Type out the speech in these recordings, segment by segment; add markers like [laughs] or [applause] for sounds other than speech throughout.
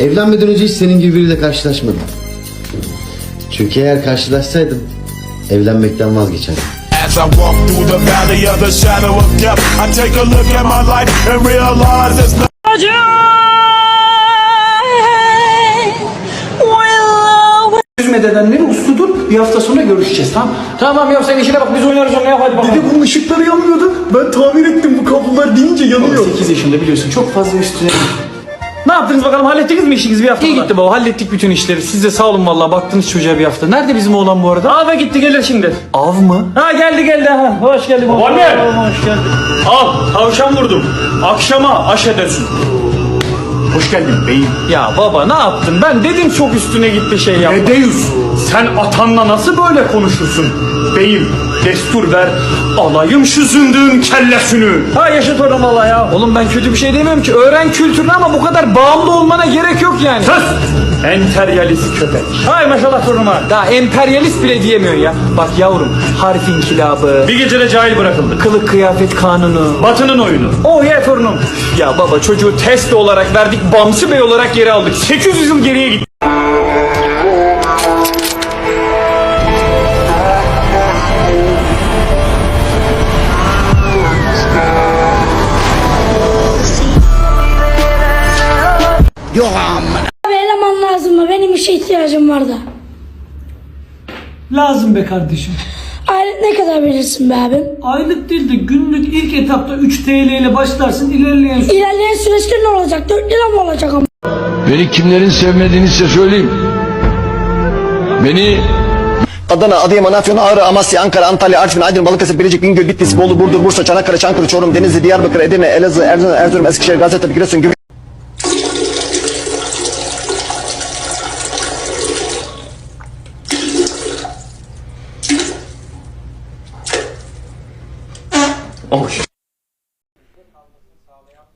Evlenmeden önce hiç senin gibi biriyle karşılaşmadım. Çünkü eğer karşılaşsaydım evlenmekten vazgeçerdim. As I walk through the valley of the shadow of death, I take a look at my life and realize there's no Üzme dedenleri usludur. Bir hafta sonra görüşeceğiz tamam Tamam ya sen işine bak biz oynarız onu ya hadi bakalım. Bir de bunun ışıkları yanmıyordu. Ben tamir ettim bu kablolar deyince yanıyor. 8 yaşında biliyorsun çok fazla üstüne. Ne yaptınız bakalım hallettiniz mi işinizi bir hafta? İyi gitti baba hallettik bütün işleri. Siz de sağ olun vallahi baktınız çocuğa bir hafta. Nerede bizim oğlan bu arada? Ava gitti gelir şimdi. Av mı? Ha geldi geldi ha. Hoş geldin. Anne! Hoş geldin. Al tavşan vurdum. Akşama aş edersin. Hoş geldin beyim. Ya baba ne yaptın? Ben dedim çok üstüne gitti şey yapma. Edeyüz sen atanla nasıl böyle konuşursun? Beyim destur ver alayım şu zındığın kellesini. Ha yaşa torun valla ya. Oğlum ben kötü bir şey demiyorum ki. Öğren kültürünü ama bu kadar bağımlı olmana gerek yok yani. Sus! Enteryalist köpek. Hay maşallah torunuma. Daha emperyalist bile diyemiyor ya. Bak yavrum harf inkilabı, Bir gecede cahil bırakıldık. kılık kıyafet kanunu. Batının oyunu. Oh ya torunum. Ya baba çocuğu test olarak verdik, Bamsı Bey olarak geri aldık. 800 yıl geriye gittik. Abi eleman lazım mı? Benim işe ihtiyacım var da. Lazım be kardeşim. Aylık ne kadar verirsin be abim? Aylık değil de günlük ilk etapta 3 TL ile başlarsın ilerleyen sü- İlerleyen süreçte ne olacak? 4 lira mı olacak ama? Beni kimlerin sevmediğini size söyleyeyim. Beni Adana, Adıyaman, Afyon, Ağrı, Amasya, Ankara, Antalya, Artvin, Aydın, Balıkesir, Bilecik, Bingöl, Bitlis, Bolu, Burdur, Bursa, Çanakkale, Çankırı, Çorum, Denizli, Diyarbakır, Edirne, Elazığ, Erzurum, Erzurum, Eskişehir, Gaziantep, Giresun, Gümrük.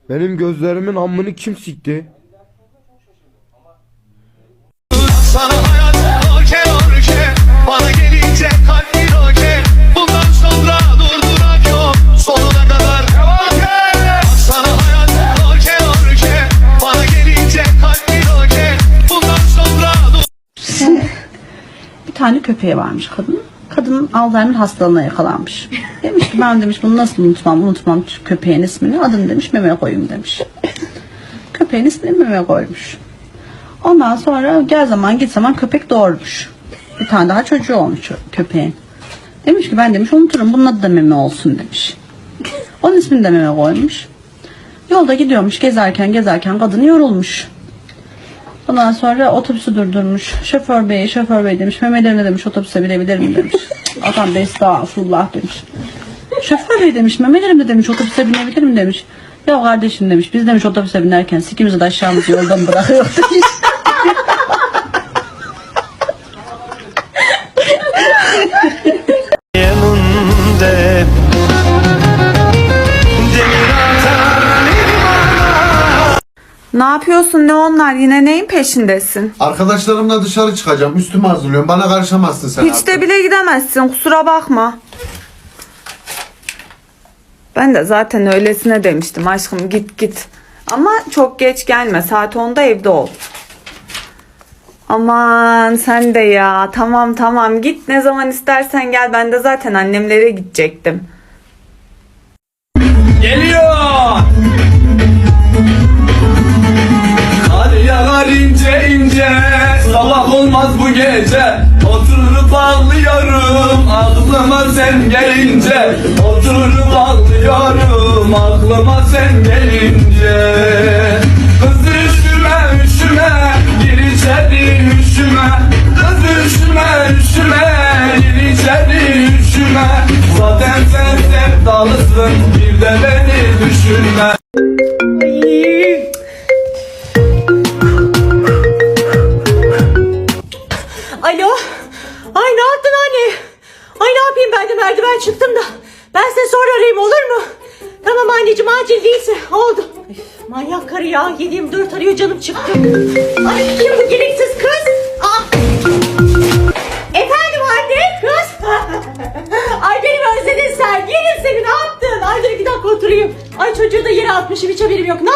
Benim gözlerimin amını kim sikti? Sana hayat okey okey Bana gelince kalbin okey Bundan sonra durdurak yok Sonuna kadar okey Sana hayat okey okey Bana gelince kalbin okey Bundan sonra Bir tane köpeği varmış kadın. Kadın Alzheimer hastalığına yakalanmış. Demiş ki ben demiş bunu nasıl unutmam unutmam köpeğin ismini. Adını demiş memeye koyayım demiş. Köpeğin ismini memeye koymuş. Ondan sonra gel zaman git zaman köpek doğurmuş. Bir tane daha çocuğu olmuş köpeğin. Demiş ki ben demiş unuturum bunun adı da meme olsun demiş. Onun ismini de meme koymuş. Yolda gidiyormuş gezerken gezerken kadın yorulmuş. Ondan sonra otobüsü durdurmuş. Şoför bey, şoför bey demiş. Memelerine demiş otobüse binebilir mi demiş. Adam da estağfurullah demiş. Şoför bey demiş memelerimde demiş otobüse binebilir mi demiş. Ya kardeşim demiş biz demiş otobüse binerken sikimizi de aşağımızı yoldan bırakıyor Ne yapıyorsun ne onlar yine neyin peşindesin? Arkadaşlarımla dışarı çıkacağım. Üstümü hazırlıyorum. Bana karışamazsın sen Hiç de bile gidemezsin kusura bakma. Ben de zaten öylesine demiştim aşkım git git. Ama çok geç gelme saat 10'da evde ol. Aman sen de ya tamam tamam git ne zaman istersen gel ben de zaten annemlere gidecektim. Gece Oturup ağlıyorum. Aklıma sen gelince Oturup ağlıyorum. Aklıma sen gelince Kız üşüme üşüme Gir içeri üşüme. Kız üşüme üşüme Gir içeri üşüme. Zaten sen sevdalısın Bir de beni düşünme Yapayım ben de merdiven çıktım da. Ben size sonra arayayım olur mu? Tamam anneciğim acil değilse oldu. Üf, manyak karı ya 7-24 arıyor canım çıktı. Ay kim bu gereksiz kız? Ah. Efendim anne kız. [laughs] Ay beni özledin sen? Yerim seni ne yaptın? Ay dur iki dakika oturayım. Ay çocuğu da yere atmışım hiç haberim yok. Ne